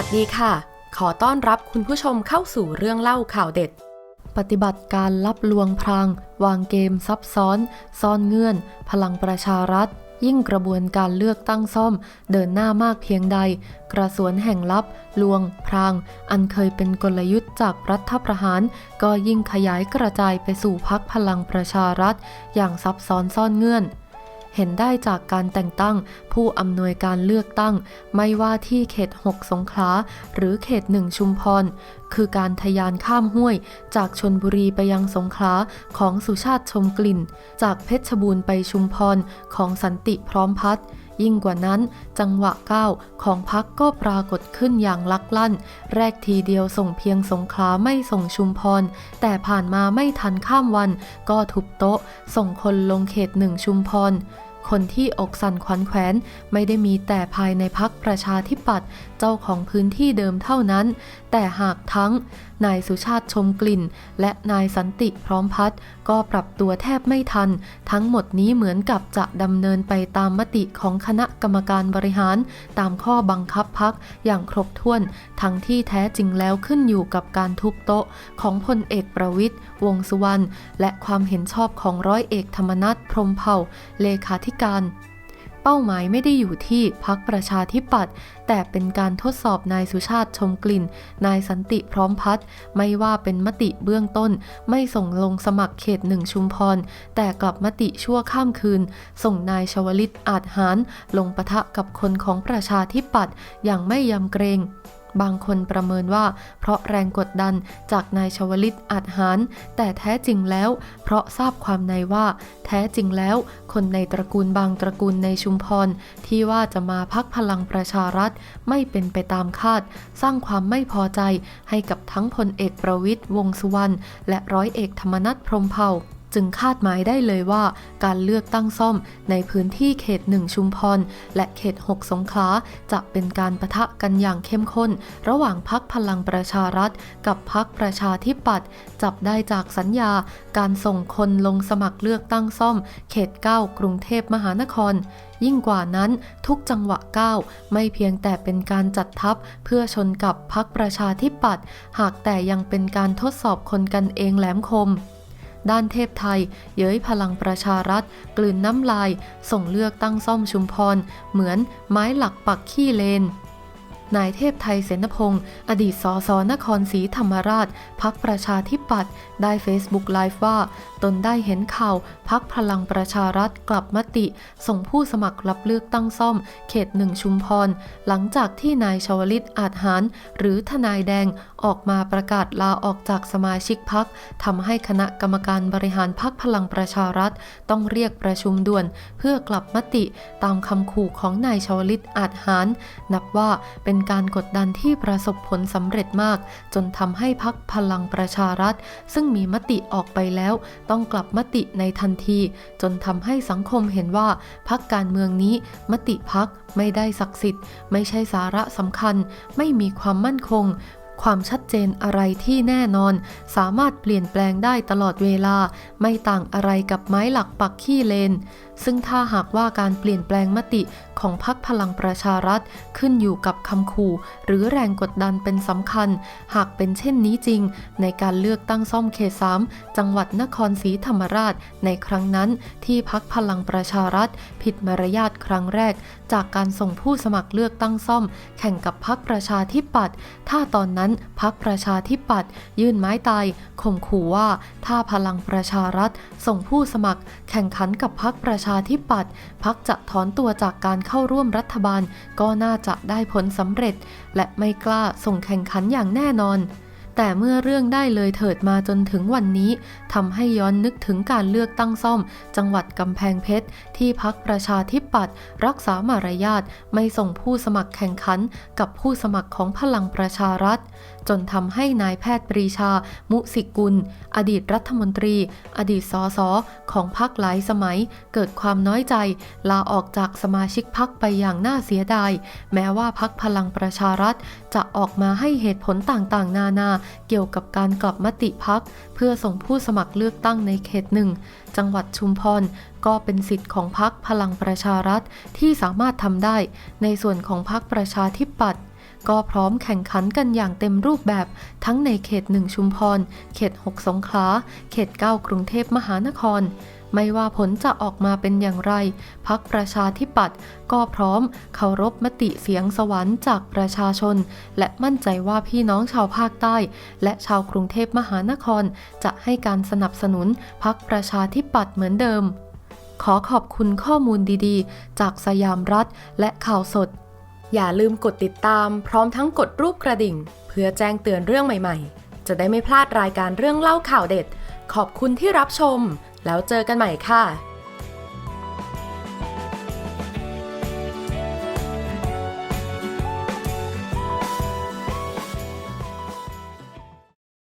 วัสดีค่ะ ขอต้อนรับคุณผู้ชมเข้าสู่เรื่องเล่าข่าวเด็ด ปฏิบัติการลับลวงพราง วางเกมซับซ้อน ซ่อนเงื่อน พลังประชารัฐ ยิ่งกระบวนการเลือกตั้งซ่อม เดินหน้ามากเพียงใด กระสวนแห่งลับ ลวง พราง อันเคยเป็นกลยุทธ์จากรัฐประหาร ก็ยิ่งขยายกระจายไปสู่พักพลังประชารัฐ อย่างซับซ้อนซ่อนเงื่อน เห็นได้จากการแต่งตั้ง ผู้อำนวยการเลือกตั้ง ไม่ว่าที่เขต 6 สงขลา หรือเขต 1 ชุมพร คือการทะยานข้ามห้วย จากชนบุรีไปยังสงขลาของสุชาติชมกลิ่น จากเพชรบูรณ์ไปชุมพรของสันติพร้อมพัฒน์ยิ่งกว่านั้น จังหวะก้าวของพักก็ปรากฏขึ้นอย่างลักลั่น แรกทีเดียวส่งเพียงสงขลาไม่ส่งชุมพร แต่ผ่านมาไม่ทันข้ามวัน ก็ทุบโต๊ะ ส่งคนลงเขตหนึ่งชุมพร คนที่อกสั่นขวัญแขวนไม่ได้มีแต่ภายในพักประชาธิปัตย์เจ้าของพื้นที่เดิมเท่านั้น แต่หากทั้งนายสุชาติชมกลิ่น และนายสันติพร้อมพัฒน์ก็ปรับตัวแทบไม่ทัน ทั้งหมดนี้เหมือนกับจะดำเนินไปตามมติของคณะกรรมการบริหาร ตามข้อบังคับพักอย่างครบถ้วน ทั้งที่แท้จริงแล้วขึ้นอยู่กับการทุบโต๊ะของพลเอกประวิทย์วงษ์สุวรรณและความเห็นชอบของร้อยเอกธรรมนัฐพรมเผ่าเลขาธิการเป้าหมายไม่ได้อยู่ที่พักประชาธิปัตย์แต่เป็นการทดสอบนายสุชาติชมกลิ่น นายสันติพร้อมพัฒน์ไม่ว่าเป็นมติเบื้องต้น ไม่ส่งลงสมัครเขตหนึ่งชุมพร แต่กลับมติชั่วข้ามคืน ส่งนายชวลิตอาจหาร ลงปะทะกับคนของประชาธิปัตย์อย่างไม่ยำเกรง บางคนประเมินว่า เพราะแรงกดดันจากนายชวลิตอาจหาร แต่แท้จริงแล้ว เพราะทราบความในว่า แท้จริงแล้ว คนในตระกูลบางตระกูลในชุมพร ที่ว่าจะมาพักพลังประชารัฐ ไม่เป็นไปตามคาด สร้างความไม่พอใจให้กับทั้งพลเอกประวิทย์วงสุวรรณและร้อยเอกธรรมนัฐพรมเผ่า จึงคาดหมายได้เลยว่า การเลือกตั้งซ่อมในพื้นที่เขต1ชุมพร และเขต 6 สงขลาจะเป็นการประทะกันอย่างเข้มข้น ระหว่างพักพลังประชารัฐ กับพักประชาธิปัตย์จับได้จากสัญญา การส่งคนลงสมัครเลือกตั้งซ่อม เขต 9 กรุงเทพมหานครยิ่งกว่านั้นทุกจังหวะก้าวไม่เพียงแต่เป็นการจัดทัพเพื่อชนกับพักประชาธิปัตย์หากแต่ยังเป็นการทดสอบคนกันเองแหลมคม ด้านเทพไทย เย้ยพลังประชารัฐ กลืนน้ำลาย ส่งเลือกตั้งซ่อมชุมพร เหมือนไม้หลักปักขี้เลน นายเทพไทยเสนพงศ์อดีตสสนครศรีธรรมราช พักประชาธิปัตย์ได้เฟซบุ๊กไลฟ์ว่า ตนได้เห็นข่าว พักพลังประชารัฐกลับมติ ส่งผู้สมัครรับเลือกตั้งซ่อม เขตหนึ่งชุมพร หลังจากที่นายชวลิตอาจหาร หรือทนายแดงออกมาประกาศลาออกจากสมาชิกพักทำให้คณะกรรมการบริหารพักพลังประชารัฐ ต้องเรียกประชุมด่วน เพื่อกลับมติตามคำขู่ของนายชวลิตอาจหาร นับว่าเป็นการกดดันที่ประสบผลสำเร็จมาก จนทำให้พักพลังประชารัฐ ซึ่งมีมติออกไปแล้ว ต้องกลับมติในทันที จนทำให้สังคมเห็นว่าพักการเมืองนี้ มติพักไม่ได้ศักดิ์สิทธิ์ ไม่ใช่สาระสำคัญ ไม่มีความมั่นคงความชัด เจนอะไรที่แน่นอน สามารถเปลี่ยนแปลงได้ตลอดเวลา ไม่ต่างอะไรกับไม้หลักปักขี้เลน ซึ่งถ้าหากว่าการเปลี่ยนแปลงมติของพรรคพลังประชารัฐ ขึ้นอยู่กับคำขู่ หรือแรงกดดันเป็นสำคัญ หากเป็นเช่นนี้จริง ในการเลือกตั้งซ่อมเขตสามจังหวัดนครศรีธรรมราช ในครั้งนั้นที่พักพลังประชารัฐ ผิดมารยาทครั้งแรก จากการส่งผู้สมัครเลือกตั้งซ่อม แข่งกับพักประชาธิปัตย์ถ้าตอนนั้นพักประชาธิปัตย์ยื่นไม้ตายข่มขู่ว่า ถ้าพลังประชารัฐ ส่งผู้สมัคร แข่งขันกับพักประชาธิปัตย์พักจะถอนตัวจากการเข้าร่วมรัฐบาล ก็น่าจะได้ผลสำเร็จ และไม่กล้าส่งแข่งขันอย่างแน่นอน แต่เมื่อเรื่องได้เลยเถิดมาจนถึงวันนี้ทำให้ย้อนนึกถึงการเลือกตั้งซ่อม จังหวัดกำแพงเพชร ที่พักประชาธิปัตย์รักษามารยาทไม่ส่งผู้สมัครแข่งขัน กับผู้สมัครของพลังประชารัฐ จนทำให้นายแพทย์ปรีชา มุสิกุล อดีตรัฐมนตรี อดีตสสของพรรคหลายสมัย เกิดความน้อยใจ ลาออกจากสมาชิกพรรคไปอย่างน่าเสียดาย แม้ว่าพรรคพลังประชารัฐ จะออกมาให้เหตุผลต่างๆ นานาเกี่ยวกับการกลับมติพัก เพื่อส่งผู้สมัครเลือกตั้งในเขตหนึ่งจังหวัดชุมพรก็เป็นสิทธิ์ของพักพลังประชารัฐที่สามารถทำได้ ในส่วนของพักประชาธิปัตย์ก็พร้อมแข่งขันกันอย่างเต็มรูปแบบทั้งในเขตหนึ่งชุมพร เขต 6 สงขลา เขต 9 กรุงเทพมหานคร ไม่ว่าผลจะออกมาเป็นอย่างไร พักประชาธิปัตย์ก็พร้อมเคารพมติเสียงสวรรค์จากประชาชน และมั่นใจว่าพี่น้องชาวภาคใต้ และชาวกรุงเทพมหานคร จะให้การสนับสนุนพักประชาธิปัตย์เหมือนเดิม ขอขอบคุณข้อมูลดีๆ จากสยามรัฐและข่าวสด อย่าลืมกดติดตาม พร้อมทั้งกดรูปกระดิ่ง เพื่อแจ้งเตือนเรื่องใหม่ๆ จะได้ไม่พลาดรายการเรื่องเล่าข่าวเด็ด ขอบคุณที่รับชม แล้วเจอกันใหม่ค่ะ